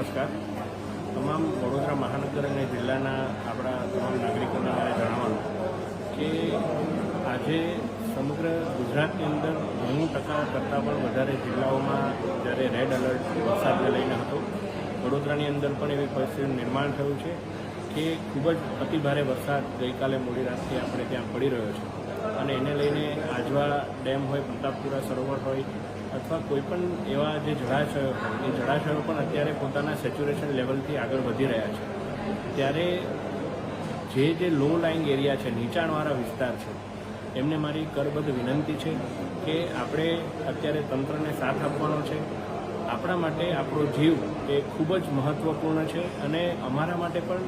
નમસ્કાર. તમામ વડોદરા મહાનગર અને જિલ્લાના આપણા તમામ નાગરિકોને મારે જણાવવાનું કે આજે સમગ્ર ગુજરાતની અંદર નેવું ટકા કરતાં પણ વધારે જિલ્લાઓમાં જ્યારે રેડ એલર્ટ વરસાદને લઈને હતો. વડોદરાની અંદર પણ એવી પરિસ્થિતિનું નિર્માણ થયું છે કે ખૂબ જ અતિભારે વરસાદ ગઈકાલે મોડી રાતથી આપણે ત્યાં પડી રહ્યો છે. અને એને લઈને આજવા ડેમ હોય, પ્રતાપપુરા સરોવર હોય, અથવા કોઈ પણ એવા જે જળાશયો એ જળાશયો પણ અત્યારે પોતાના સેચ્યુરેશન લેવલથી આગળ વધી રહ્યા છે. ત્યારે જે જે લો લાઇંગ એરિયા છે, નીચાણવાળા વિસ્તાર છે, એમને મારી કરબદ્ધ વિનંતી છે કે આપણે અત્યારે તંત્રને સાથ આપવાનો છે. આપણા માટે આપણો જીવ એ ખૂબ જ મહત્ત્વપૂર્ણ છે અને અમારા માટે પણ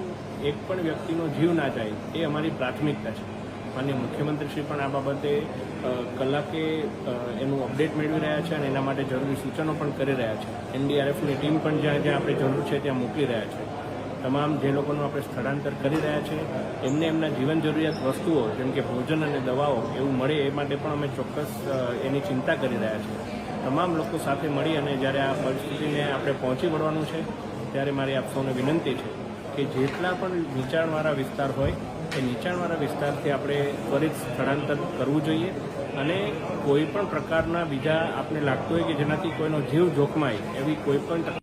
એક પણ વ્યક્તિનો જીવ ના જાય, એ અમારી પ્રાથમિકતા છે. માન્ય મુખ્યમંત્રીશ્રી પણ આ બાબતે કલાકે એનું અપડેટ મેળવી રહ્યા છે અને એના માટે જરૂરી સૂચનો પણ કરી રહ્યા છે. એનડીઆરએફની ટીમ પણ જ્યાં જ્યાં આપણે જરૂર છે ત્યાં મોકલી રહ્યા છે. તમામ જે લોકોનું આપણે સ્થળાંતર કરી રહ્યા છે, એમને એમના જીવન જરૂરિયાત વસ્તુઓ, જેમ કે ભોજન અને દવાઓ એવું મળે એ માટે પણ અમે ચોક્કસ એની ચિંતા કરી રહ્યા છીએ તમામ લોકો સાથે મળી અને જ્યારે આ પરિસ્થિતિને આપણે પહોંચી વળવાનું છે, ત્યારે મારી આપ સૌને વિનંતી છે કે જેટલા પણ નીચાણવાળા વિસ્તાર હોય એ નીચાણવાળા વિસ્તારથી આપણે ત્વરિત સ્થળાંતર કરવું જોઈએ અને કોઈ પણ પ્રકારના બીજા આપણે લાગતું હોય કે જેનાથી કોઈનો જીવ જોખમાય એવી કોઈ પણ